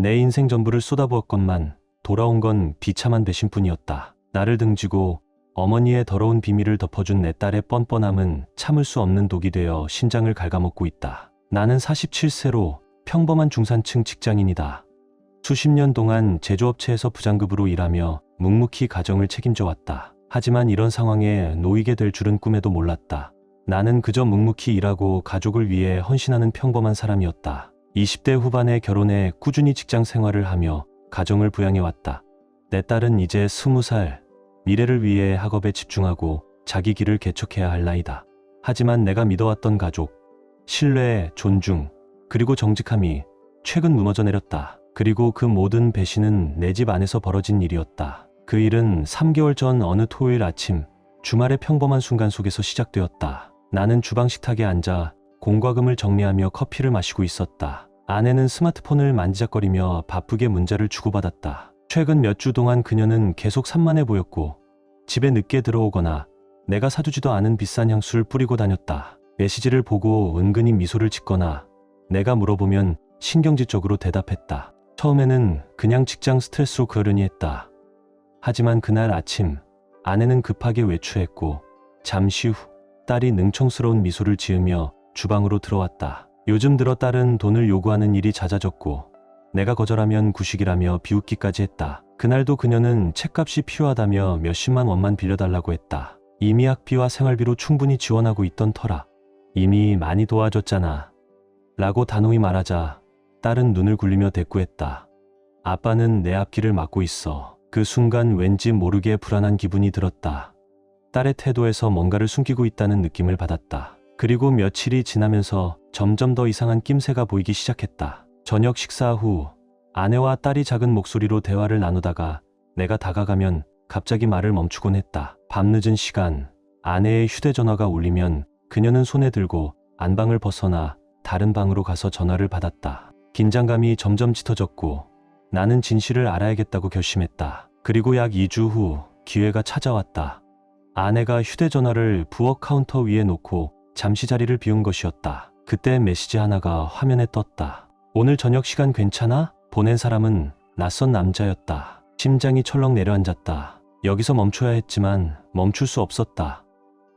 내 인생 전부를 쏟아부었건만 돌아온 건 비참한 배신뿐이었다. 나를 등지고 어머니의 더러운 비밀을 덮어준 내 딸의 뻔뻔함은 참을 수 없는 독이 되어 신장을 갉아먹고 있다. 나는 47세로 평범한 중산층 직장인이다. 수십 년 동안 제조업체에서 부장급으로 일하며 묵묵히 가정을 책임져 왔다. 하지만 이런 상황에 놓이게 될 줄은 꿈에도 몰랐다. 나는 그저 묵묵히 일하고 가족을 위해 헌신하는 평범한 사람이었다. 20대 후반에 결혼해 꾸준히 직장 생활을 하며 가정을 부양해왔다. 내 딸은 이제 20살, 미래를 위해 학업에 집중하고 자기 길을 개척해야 할 나이다. 하지만 내가 믿어왔던 가족, 신뢰, 존중, 그리고 정직함이 최근 무너져 내렸다. 그리고 그 모든 배신은 내 집 안에서 벌어진 일이었다. 그 일은 3개월 전 어느 토요일 아침, 주말의 평범한 순간 속에서 시작되었다. 나는 주방 식탁에 앉아 공과금을 정리하며 커피를 마시고 있었다. 아내는 스마트폰을 만지작거리며 바쁘게 문자를 주고받았다. 최근 몇 주 동안 그녀는 계속 산만해 보였고 집에 늦게 들어오거나 내가 사주지도 않은 비싼 향수를 뿌리고 다녔다. 메시지를 보고 은근히 미소를 짓거나 내가 물어보면 신경질적으로 대답했다. 처음에는 그냥 직장 스트레스로 그러려니 했다. 하지만 그날 아침 아내는 급하게 외출했고 잠시 후 딸이 능청스러운 미소를 지으며 주방으로 들어왔다. 요즘 들어 딸은 돈을 요구하는 일이 잦아졌고 내가 거절하면 구식이라며 비웃기까지 했다. 그날도 그녀는 책값이 필요하다며 몇십만 원만 빌려달라고 했다. 이미 학비와 생활비로 충분히 지원하고 있던 터라. 이미 많이 도와줬잖아. 라고 단호히 말하자 딸은 눈을 굴리며 대꾸했다. 아빠는 내 앞길을 막고 있어. 그 순간 왠지 모르게 불안한 기분이 들었다. 딸의 태도에서 뭔가를 숨기고 있다는 느낌을 받았다. 그리고 며칠이 지나면서 점점 더 이상한 낌새가 보이기 시작했다. 저녁 식사 후 아내와 딸이 작은 목소리로 대화를 나누다가 내가 다가가면 갑자기 말을 멈추곤 했다. 밤늦은 시간 아내의 휴대전화가 울리면 그녀는 손에 들고 안방을 벗어나 다른 방으로 가서 전화를 받았다. 긴장감이 점점 짙어졌고 나는 진실을 알아야겠다고 결심했다. 그리고 약 2주 후 기회가 찾아왔다. 아내가 휴대전화를 부엌 카운터 위에 놓고 잠시 자리를 비운 것이었다. 그때 메시지 하나가 화면에 떴다. 오늘 저녁 시간 괜찮아? 보낸 사람은 낯선 남자였다. 심장이 철렁 내려앉았다. 여기서 멈춰야 했지만 멈출 수 없었다.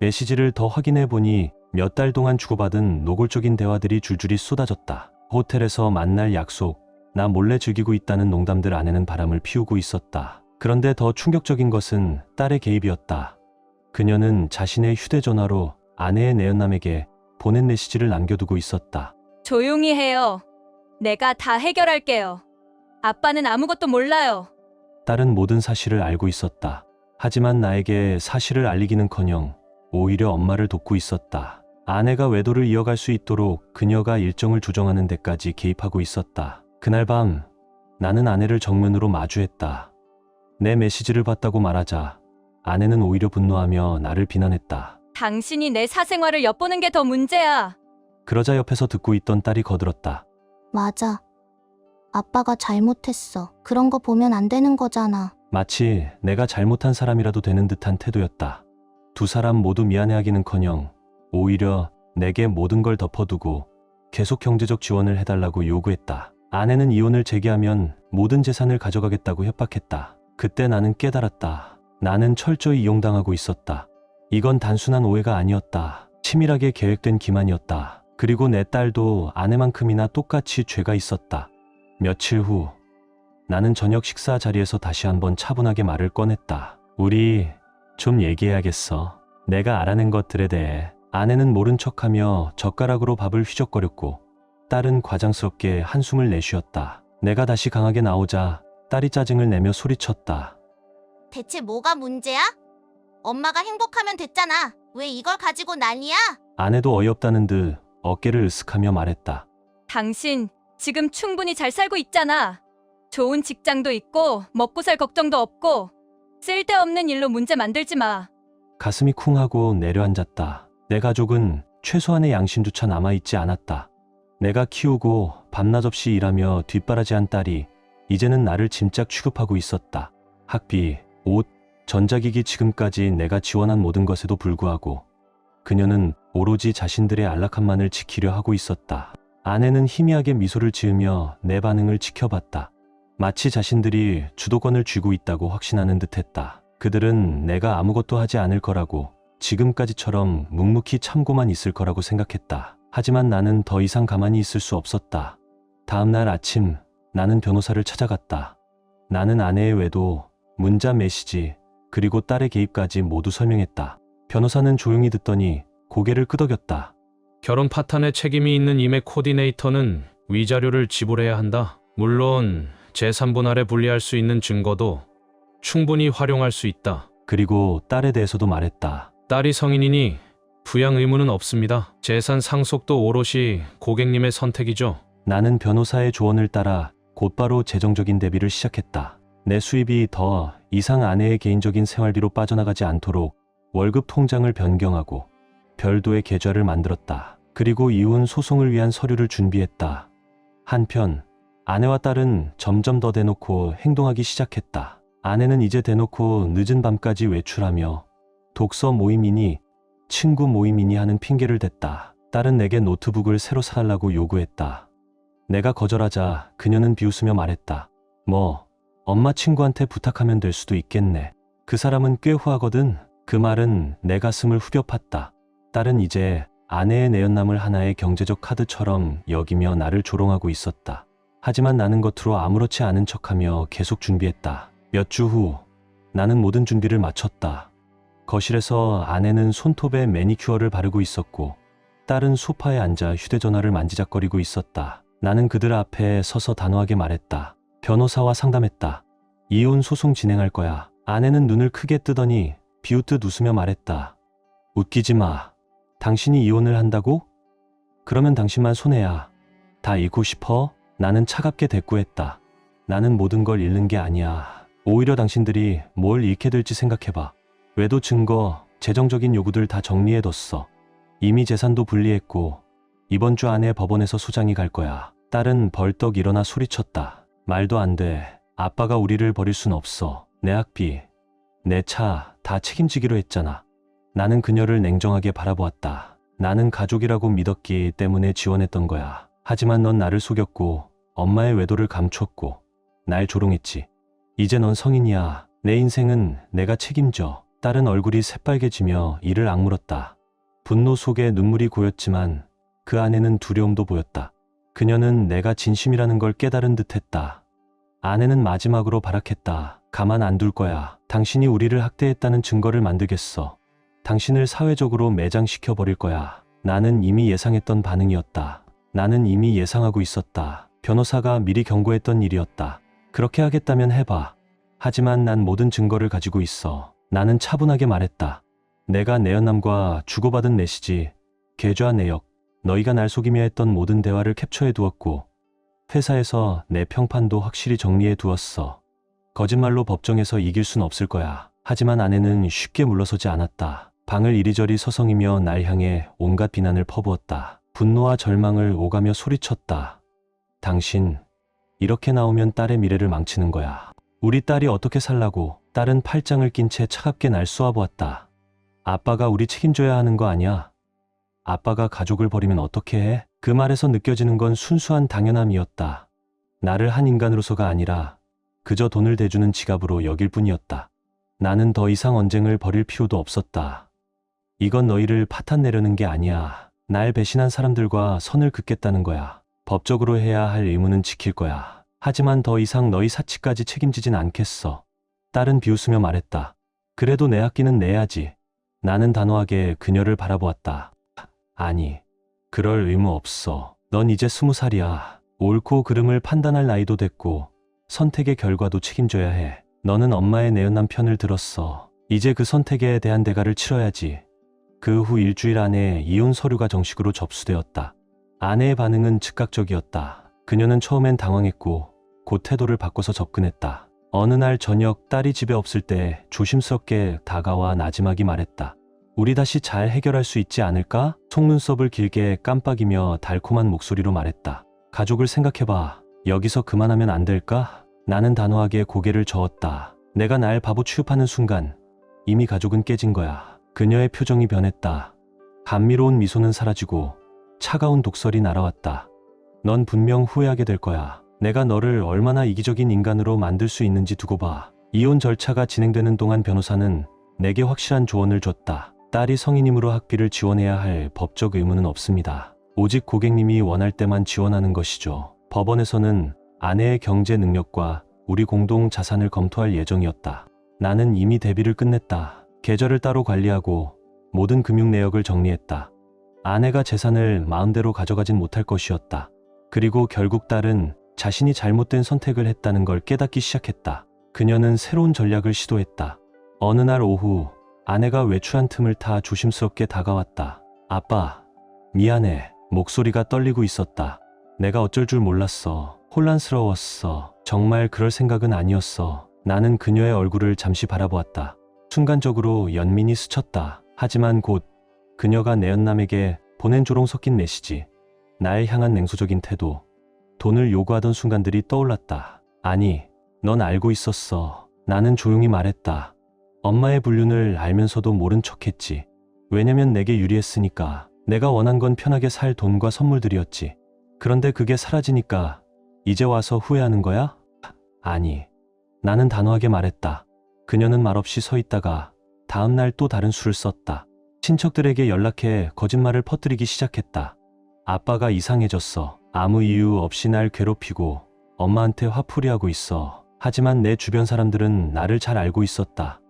메시지를 더 확인해 보니 몇 달 동안 주고받은 노골적인 대화들이 줄줄이 쏟아졌다. 호텔에서 만날 약속, 나 몰래 즐기고 있다는 농담들 안에는 바람을 피우고 있었다. 그런데 더 충격적인 것은 딸의 개입이었다. 그녀는 자신의 휴대전화로 아내의 내연남에게 보낸 메시지를 남겨두고 있었다. 조용히 해요. 내가 다 해결할게요. 아빠는 아무것도 몰라요. 딸은 모든 사실을 알고 있었다. 하지만 나에게 사실을 알리기는커녕 오히려 엄마를 돕고 있었다. 아내가 외도를 이어갈 수 있도록 그녀가 일정을 조정하는 데까지 개입하고 있었다. 그날 밤 나는 아내를 정면으로 마주했다. 내 메시지를 봤다고 말하자 아내는 오히려 분노하며 나를 비난했다. 당신이 내 사생활을 엿보는 게 더 문제야. 그러자 옆에서 듣고 있던 딸이 거들었다. 맞아. 아빠가 잘못했어. 그런 거 보면 안 되는 거잖아. 마치 내가 잘못한 사람이라도 되는 듯한 태도였다. 두 사람 모두 미안해하기는커녕 오히려 내게 모든 걸 덮어두고 계속 경제적 지원을 해달라고 요구했다. 아내는 이혼을 제기하면 모든 재산을 가져가겠다고 협박했다. 그때 나는 깨달았다. 나는 철저히 이용당하고 있었다. 이건 단순한 오해가 아니었다. 치밀하게 계획된 기만이었다. 그리고 내 딸도 아내만큼이나 똑같이 죄가 있었다. 며칠 후 나는 저녁 식사 자리에서 다시 한번 차분하게 말을 꺼냈다. 우리 좀 얘기해야겠어. 내가 알아낸 것들에 대해 아내는 모른 척하며 젓가락으로 밥을 휘적거렸고 딸은 과장스럽게 한숨을 내쉬었다. 내가 다시 강하게 나오자 딸이 짜증을 내며 소리쳤다. 대체 뭐가 문제야? 엄마가 행복하면 됐잖아. 왜 이걸 가지고 난리야? 아내도 어이없다는 듯 어깨를 으쓱하며 말했다. 당신 지금 충분히 잘 살고 있잖아. 좋은 직장도 있고 먹고 살 걱정도 없고 쓸데없는 일로 문제 만들지 마. 가슴이 쿵 하고 내려앉았다. 내 가족은 최소한의 양심조차 남아있지 않았다. 내가 키우고 밤낮 없이 일하며 뒷바라지한 딸이 이제는 나를 짐짝 취급하고 있었다. 학비, 옷, 전자기기 지금까지 내가 지원한 모든 것에도 불구하고 그녀는 오로지 자신들의 안락함만을 지키려 하고 있었다. 아내는 희미하게 미소를 지으며 내 반응을 지켜봤다. 마치 자신들이 주도권을 쥐고 있다고 확신하는 듯 했다. 그들은 내가 아무것도 하지 않을 거라고 지금까지처럼 묵묵히 참고만 있을 거라고 생각했다. 하지만 나는 더 이상 가만히 있을 수 없었다. 다음날 아침 나는 변호사를 찾아갔다. 나는 아내의 외도, 문자 메시지, 그리고 딸의 개입까지 모두 설명했다. 변호사는 조용히 듣더니 고개를 끄덕였다. 결혼 파탄에 책임이 있는 임의 코디네이터는 위자료를 지불해야 한다. 물론 제3분할에 분리할 수 있는 증거도 충분히 활용할 수 있다. 그리고 딸에 대해서도 말했다. 딸이 성인이니 부양 의무는 없습니다. 재산 상속도 오롯이 고객님의 선택이죠. 나는 변호사의 조언을 따라 곧바로 재정적인 대비를 시작했다. 내 수입이 더 이상 아내의 개인적인 생활비로 빠져나가지 않도록 월급 통장을 변경하고 별도의 계좌를 만들었다. 그리고 이혼 소송을 위한 서류를 준비했다. 한편 아내와 딸은 점점 더 대놓고 행동하기 시작했다. 아내는 이제 대놓고 늦은 밤까지 외출하며 독서 모임이니 친구 모임이니 하는 핑계를 댔다. 딸은 내게 노트북을 새로 사달라고 요구했다. 내가 거절하자 그녀는 비웃으며 말했다. 뭐, 엄마 친구한테 부탁하면 될 수도 있겠네. 그 사람은 꽤 후하거든. 그 말은 내 가슴을 후벼 팠다. 딸은 이제 아내의 내연남을 하나의 경제적 카드처럼 여기며 나를 조롱하고 있었다. 하지만 나는 겉으로 아무렇지 않은 척하며 계속 준비했다. 몇 주 후, 나는 모든 준비를 마쳤다. 거실에서 아내는 손톱에 매니큐어를 바르고 있었고, 딸은 소파에 앉아 휴대전화를 만지작거리고 있었다. 나는 그들 앞에 서서 단호하게 말했다. 변호사와 상담했다. 이혼 소송 진행할 거야. 아내는 눈을 크게 뜨더니 비웃듯 웃으며 말했다. 웃기지 마. 당신이 이혼을 한다고? 그러면 당신만 손해야. 다 잃고 싶어? 나는 차갑게 대꾸했다. 나는 모든 걸 잃는 게 아니야. 오히려 당신들이 뭘 잃게 될지 생각해봐. 외도 증거, 재정적인 요구들 다 정리해뒀어. 이미 재산도 분리했고, 이번 주 안에 법원에서 소장이 갈 거야. 딸은 벌떡 일어나 소리쳤다. 말도 안 돼. 아빠가 우리를 버릴 순 없어. 내 학비, 내 차 다 책임지기로 했잖아. 나는 그녀를 냉정하게 바라보았다. 나는 가족이라고 믿었기 때문에 지원했던 거야. 하지만 넌 나를 속였고, 엄마의 외도를 감췄고, 날 조롱했지. 이제 넌 성인이야. 내 인생은 내가 책임져. 딸은 얼굴이 새빨개지며 이를 악물었다. 분노 속에 눈물이 고였지만 그 안에는 두려움도 보였다. 그녀는 내가 진심이라는 걸 깨달은 듯 했다. 아내는 마지막으로 발악했다. 가만 안 둘 거야. 당신이 우리를 학대했다는 증거를 만들겠어. 당신을 사회적으로 매장시켜 버릴 거야. 나는 이미 예상했던 반응이었다. 나는 이미 예상하고 있었다. 변호사가 미리 경고했던 일이었다. 그렇게 하겠다면 해봐. 하지만 난 모든 증거를 가지고 있어. 나는 차분하게 말했다. 내가 내연남과 주고받은 메시지, 계좌 내역, 너희가 날 속이며 했던 모든 대화를 캡처해 두었고, 회사에서 내 평판도 확실히 정리해 두었어. 거짓말로 법정에서 이길 순 없을 거야. 하지만 아내는 쉽게 물러서지 않았다. 방을 이리저리 서성이며 날 향해 온갖 비난을 퍼부었다. 분노와 절망을 오가며 소리쳤다. 당신, 이렇게 나오면 딸의 미래를 망치는 거야. 우리 딸이 어떻게 살라고 딸은 팔짱을 낀 채 차갑게 날 쏘아보았다. 아빠가 우리 책임져야 하는 거 아니야? 아빠가 가족을 버리면 어떻게 해? 그 말에서 느껴지는 건 순수한 당연함이었다. 나를 한 인간으로서가 아니라 그저 돈을 대주는 지갑으로 여길 뿐이었다. 나는 더 이상 언쟁을 벌일 필요도 없었다. 이건 너희를 파탄 내려는 게 아니야. 날 배신한 사람들과 선을 긋겠다는 거야. 법적으로 해야 할 의무는 지킬 거야. 하지만 더 이상 너희 사치까지 책임지진 않겠어. 딸은 비웃으며 말했다. 그래도 내 학기는 내야지. 나는 단호하게 그녀를 바라보았다. 아니, 그럴 의무 없어. 넌 이제 스무 살이야. 옳고 그름을 판단할 나이도 됐고, 선택의 결과도 책임져야 해. 너는 엄마의 내연남 편을 들었어. 이제 그 선택에 대한 대가를 치러야지. 그 후 일주일 안에 이혼 서류가 정식으로 접수되었다. 아내의 반응은 즉각적이었다. 그녀는 처음엔 당황했고, 곧 태도를 바꿔서 접근했다. 어느 날 저녁 딸이 집에 없을 때 조심스럽게 다가와 나지막이 말했다. 우리 다시 잘 해결할 수 있지 않을까? 속눈썹을 길게 깜빡이며 달콤한 목소리로 말했다. 가족을 생각해봐. 여기서 그만하면 안 될까? 나는 단호하게 고개를 저었다. 내가 날 바보 취급하는 순간 이미 가족은 깨진 거야. 그녀의 표정이 변했다. 감미로운 미소는 사라지고 차가운 독설이 날아왔다. 넌 분명 후회하게 될 거야. 내가 너를 얼마나 이기적인 인간으로 만들 수 있는지 두고 봐. 이혼 절차가 진행되는 동안 변호사는 내게 확실한 조언을 줬다. 딸이 성인임으로 학비를 지원해야 할 법적 의무는 없습니다. 오직 고객님이 원할 때만 지원하는 것이죠. 법원에서는 아내의 경제 능력과 우리 공동 자산을 검토할 예정이었다. 나는 이미 대비를 끝냈다. 계좌를 따로 관리하고 모든 금융 내역을 정리했다. 아내가 재산을 마음대로 가져가진 못할 것이었다. 그리고 결국 딸은 자신이 잘못된 선택을 했다는 걸 깨닫기 시작했다. 그녀는 새로운 전략을 시도했다. 어느 날 오후 아내가 외출한 틈을 타 조심스럽게 다가왔다. 아빠, 미안해. 목소리가 떨리고 있었다. 내가 어쩔 줄 몰랐어. 혼란스러웠어. 정말 그럴 생각은 아니었어. 나는 그녀의 얼굴을 잠시 바라보았다. 순간적으로 연민이 스쳤다. 하지만 곧 그녀가 내연남에게 보낸 조롱 섞인 메시지, 나를 향한 냉소적인 태도, 돈을 요구하던 순간들이 떠올랐다. 아니, 넌 알고 있었어. 나는 조용히 말했다. 엄마의 불륜을 알면서도 모른 척했지. 왜냐면 내게 유리했으니까. 내가 원한 건 편하게 살 돈과 선물들이었지. 그런데 그게 사라지니까 이제 와서 후회하는 거야? 아니. 나는 단호하게 말했다. 그녀는 말없이 서 있다가 다음날 또 다른 수를 썼다. 친척들에게 연락해 거짓말을 퍼뜨리기 시작했다. 아빠가 이상해졌어. 아무 이유 없이 날 괴롭히고 엄마한테 화풀이하고 있어. 하지만 내 주변 사람들은 나를 잘 알고 있었다.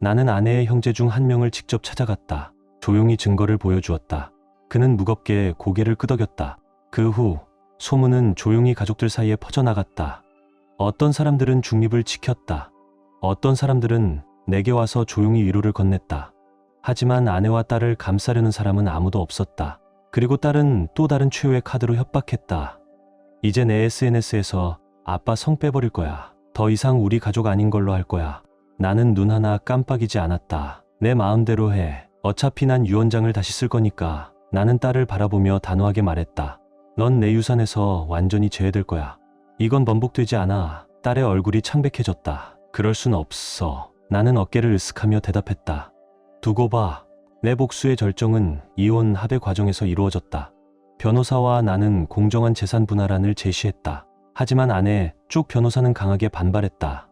나는 아내의 형제 중 한 명을 직접 찾아갔다. 조용히 증거를 보여주었다. 그는 무겁게 고개를 끄덕였다. 그 후 소문은 조용히 가족들 사이에 퍼져나갔다. 어떤 사람들은 중립을 지켰다. 어떤 사람들은 내게 와서 조용히 위로를 건넸다. 하지만 아내와 딸을 감싸려는 사람은 아무도 없었다. 그리고 딸은 또 다른 최후의 카드로 협박했다. 이제 내 SNS에서 아빠 성 빼버릴 거야. 더 이상 우리 가족 아닌 걸로 할 거야. 나는 눈 하나 깜빡이지 않았다. 내 마음대로 해. 어차피 난 유언장을 다시 쓸 거니까. 나는 딸을 바라보며 단호하게 말했다. 넌 내 유산에서 완전히 제외될 거야. 이건 번복되지 않아. 딸의 얼굴이 창백해졌다. 그럴 순 없어. 나는 어깨를 으쓱하며 대답했다. 두고 봐. 내 복수의 절정은 이혼 합의 과정에서 이루어졌다. 변호사와 나는 공정한 재산 분할안을 제시했다. 하지만 아내 쪽 변호사는 강하게 반발했다.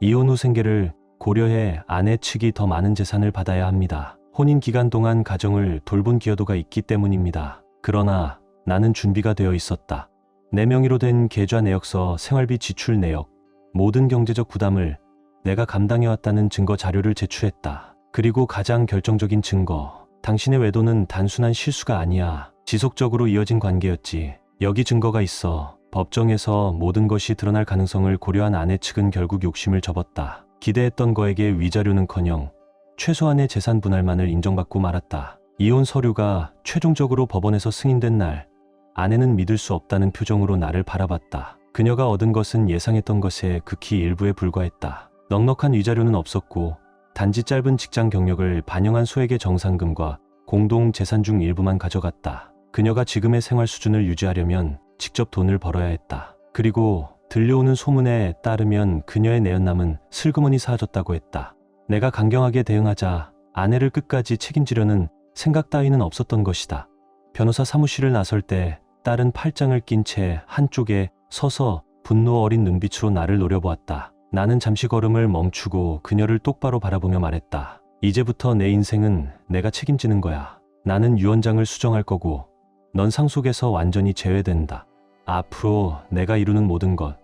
이혼 후 생계를 고려해 아내 측이 더 많은 재산을 받아야 합니다. 혼인 기간 동안 가정을 돌본 기여도가 있기 때문입니다. 그러나 나는 준비가 되어 있었다. 내 명의로 된 계좌 내역서, 생활비 지출 내역, 모든 경제적 부담을 내가 감당해왔다는 증거 자료를 제출했다. 그리고 가장 결정적인 증거. 당신의 외도는 단순한 실수가 아니야. 지속적으로 이어진 관계였지. 여기 증거가 있어. 법정에서 모든 것이 드러날 가능성을 고려한 아내 측은 결국 욕심을 접었다. 기대했던 거에게 위자료는커녕 최소한의 재산 분할만을 인정받고 말았다. 이혼 서류가 최종적으로 법원에서 승인된 날, 아내는 믿을 수 없다는 표정으로 나를 바라봤다. 그녀가 얻은 것은 예상했던 것의 극히 일부에 불과했다. 넉넉한 위자료는 없었고 단지 짧은 직장 경력을 반영한 소액의 정상금과 공동 재산 중 일부만 가져갔다. 그녀가 지금의 생활 수준을 유지하려면 직접 돈을 벌어야 했다. 그리고 들려오는 소문에 따르면 그녀의 내연남은 슬그머니 사라졌다고 했다. 내가 강경하게 대응하자 아내를 끝까지 책임지려는 생각 따위는 없었던 것이다. 변호사 사무실을 나설 때 딸은 팔짱을 낀 채 한쪽에 서서 분노 어린 눈빛으로 나를 노려보았다. 나는 잠시 걸음을 멈추고 그녀를 똑바로 바라보며 말했다. 이제부터 내 인생은 내가 책임지는 거야. 나는 유언장을 수정할 거고, 넌 상속에서 완전히 제외된다. 앞으로 내가 이루는 모든 것,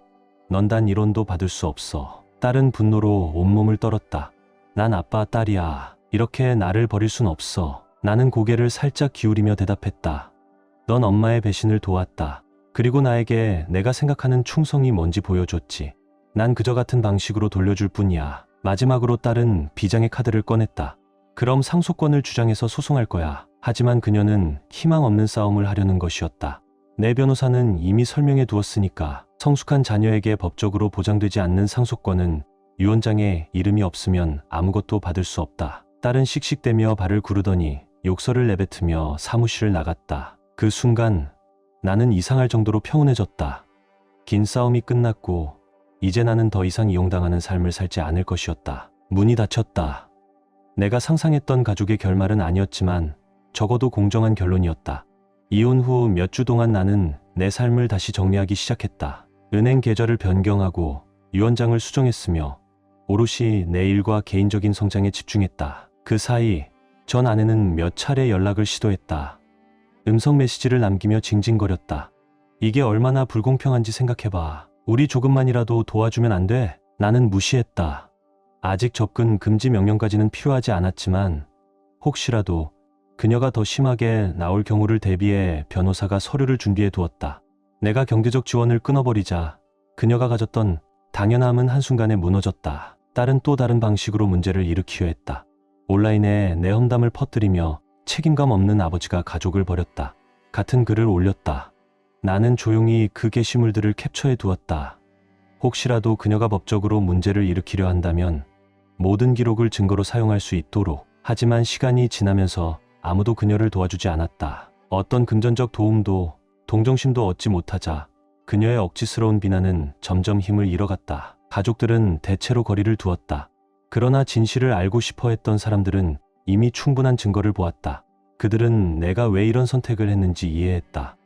넌단 1원도 받을 수 없어. 딸은 분노로 온몸을 떨었다. 난 아빠 딸이야. 이렇게 나를 버릴 순 없어. 나는 고개를 살짝 기울이며 대답했다. 넌 엄마의 배신을 도왔다. 그리고 나에게 내가 생각하는 충성이 뭔지 보여줬지. 난 그저 같은 방식으로 돌려줄 뿐이야. 마지막으로 딸은 비장의 카드를 꺼냈다. 그럼 상속권을 주장해서 소송할 거야. 하지만 그녀는 희망 없는 싸움을 하려는 것이었다. 내 변호사는 이미 설명해 두었으니까 성숙한 자녀에게 법적으로 보장되지 않는 상속권은 유언장에 이름이 없으면 아무것도 받을 수 없다. 딸은 씩씩대며 발을 구르더니 욕설을 내뱉으며 사무실을 나갔다. 그 순간 나는 이상할 정도로 평온해졌다. 긴 싸움이 끝났고 이제 나는 더 이상 이용당하는 삶을 살지 않을 것이었다. 문이 닫혔다. 내가 상상했던 가족의 결말은 아니었지만 적어도 공정한 결론이었다. 이혼 후 몇 주 동안 나는 내 삶을 다시 정리하기 시작했다. 은행 계좌를 변경하고 유언장을 수정했으며 오롯이 내 일과 개인적인 성장에 집중했다. 그 사이 전 아내는 몇 차례 연락을 시도했다. 음성 메시지를 남기며 징징거렸다. 이게 얼마나 불공평한지 생각해봐. 우리 조금만이라도 도와주면 안 돼? 나는 무시했다. 아직 접근 금지 명령까지는 필요하지 않았지만 혹시라도 그녀가 더 심하게 나올 경우를 대비해 변호사가 서류를 준비해 두었다. 내가 경제적 지원을 끊어버리자 그녀가 가졌던 당연함은 한순간에 무너졌다. 딸은 또 다른 방식으로 문제를 일으키려 했다. 온라인에 내 험담을 퍼뜨리며 책임감 없는 아버지가 가족을 버렸다. 같은 글을 올렸다. 나는 조용히 그 게시물들을 캡처해 두었다. 혹시라도 그녀가 법적으로 문제를 일으키려 한다면 모든 기록을 증거로 사용할 수 있도록 하지만 시간이 지나면서 아무도 그녀를 도와주지 않았다. 어떤 금전적 도움도 동정심도 얻지 못하자 그녀의 억지스러운 비난은 점점 힘을 잃어갔다. 가족들은 대체로 거리를 두었다. 그러나 진실을 알고 싶어 했던 사람들은 이미 충분한 증거를 보았다. 그들은 내가 왜 이런 선택을 했는지 이해했다.